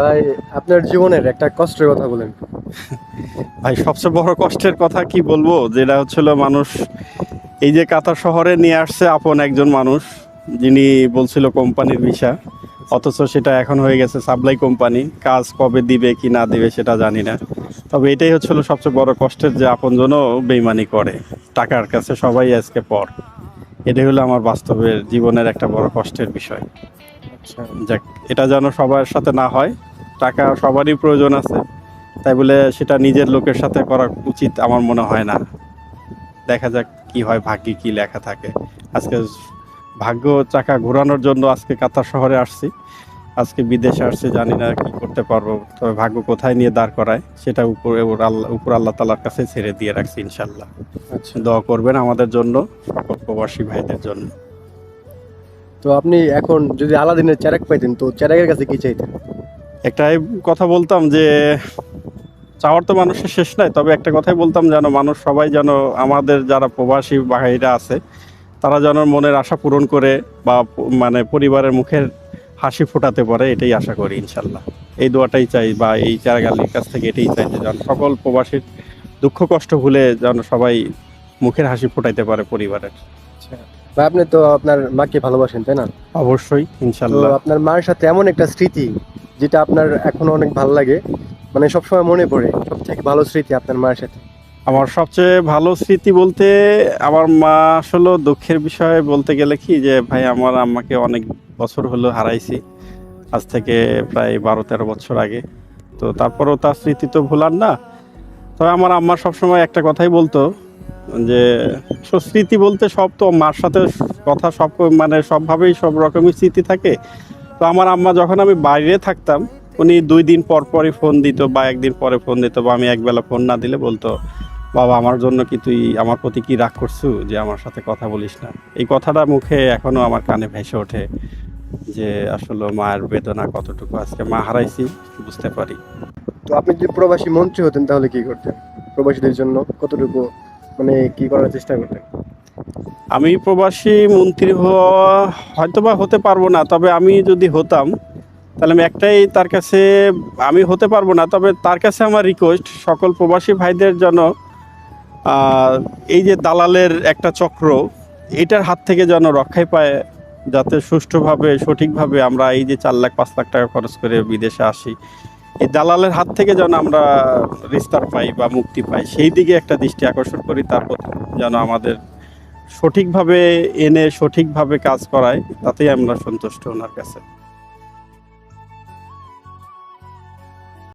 ভাই আপনার জীবনের একটা কষ্টের কথা বলেন। ভাই সবচেয়ে বড় কষ্টের কথা কি বলব? যেটা হচ্ছিল মানুষ এই যে কাতার শহরে নিয়ে আসছে আপন একজন মানুষ যিনি বলছিল কোম্পানির ভিসা অথচ সেটা এখন হয়ে গেছে সাপ্লাই কোম্পানি কাজ কবে দিবে কি না দিবে সেটা জানি না। তবে এটাই হচ্ছিল সবচেয়ে বড় কষ্টের যে আপনজনও বেইমানি করে টাকার কাছে সবাই আজকে পর। এটাই হলো আমার বাস্তবের জীবনের একটা বড় কষ্টের বিষয়। আচ্ছা। যাক এটা যেন সবার সাথে না হয় টাকা সবারই প্রয়োজন আছে। তাই বলে সেটা নিজের লোকের সাথে করা উচিত আমার মনে হয় না। দেখা যাক কি হয় ভাগ্যে কি লেখা থাকে। আজকে ভাগ্য চাকা ঘোরানোর জন্য আজকে কাতার শহরে আসছি। আজকে বিদেশে আসছি জানি না কি করতে পারব। তবে ভাগ্য কোথায় নিয়ে দাঁড় করায় সেটা উপরে ওর আল্লাহ উপর আল্লাহ তালার কাছে ছেড়ে দিয়ে রাখছি ইনশাল্লাহ আচ্ছা। দোয়া করবেন আমাদের জন্য সকল প্রবাসী ভাইদের জন্য। তো আপনি এখন যদি আলাদিনের চেরাক পাইতেন তো চেরাকের কাছে কি চাইতেন? একটাই কথা বলতাম যে চাওয়ার তো মানুষের শেষ নাই তবে একটা কথাই বলতাম যেন মানুষ সবাই যেন আমাদের যারা প্রবাসী ভাইরা আছে তারা যেন মনের আশা পূরণ করে বা মানে পরিবারের মুখের হাসি ফোটাতে পারে এটাই আশা করি ইনশাল্লাহ। এই দোয়াটাই চাই বা এই চারাগালির কাছ থেকে এটাই চাই যে যেন সকল প্রবাসীর দুঃখ কষ্ট ভুলে যেন সবাই মুখের হাসি ফোটাইতে পারে পরিবারের। আচ্ছা ভাই আপনি তো আপনার মাকে ভালোবাসেন তাই না? অবশ্যই ইনশাল্লাহ। আপনার মায়ের সাথে এমন একটা স্মৃতি যেটা আপনার এখনও অনেক ভালো লাগে মানে সবসময় মনে পড়ে সব থেকে ভালো স্মৃতি আপনার মায়ের সাথে? আমার সবচেয়ে ভালো স্মৃতি বলতে আমার মা আসলে দুঃখের বিষয়ে বলতে গেলে কি যে, ভাই, আমার আম্মাকে অনেক বছর হলো হারাইছি, আজ থেকে প্রায় বারো তেরো বছর আগে। তো তারপরেও তার স্মৃতি তো ভোলার না। তবে আমার আম্মা সবসময় একটা কথাই বলতো যে, স্মৃতি বলতে সব তো মার সাথে কথা সব মানে সবভাবেই সব রকমের স্মৃতি থাকে। তো আমার আম্মা যখন আমি বাইরে থাকতাম, উনি দুই দিন পর পরই ফোন দিত বা একদিন পরে ফোন দিত বা আমি একবেলা ফোন না দিলে বলতো, বাবা, আমার জন্য কি তুই আমার প্রতি কি রাগ করছু যে আমার সাথে কথা বলিস না? এই কথাটা মুখে এখনও আমার কানে ভেসে ওঠে যে আসলে মায়ের বেদনা কতটুকু আজকে মা হারাইছি বুঝতে পারি। তো আপনি যদি প্রবাসী মন্ত্রী হতেন তাহলে কি করতেন? প্রবাসীদের জন্য কতটুকু মানে কি করার চেষ্টা করতেন? আমি প্রবাসী মন্ত্রী হওয়া হয়তোবা হতে পারব না, তবে আমি যদি হতাম, তাহলে আমি একটাই তার কাছে, আমি হতে পারব না, তবে তার কাছে আমার রিকোয়েস্ট সকল প্রবাসী ভাইদের যেন এই যে দালালের একটা চক্র, এটার হাত থেকে যেন রক্ষায় পায়, যাতে সুষ্ঠুভাবে, সঠিকভাবে আমরা এই যে চার লাখ, পাঁচ লাখ টাকা খরচ করে বিদেশে আসি, এই দালালের হাত থেকে যেন আমরা রিস্তার পাই বা মুক্তি পাই, সেই দিকে একটা দৃষ্টি আকর্ষণ করি তার প্রতি যেন আমাদের সঠিকভাবে এনে সঠিকভাবে কাজ করায় তাতেই আমরা সন্তুষ্ট ওনার কাছে।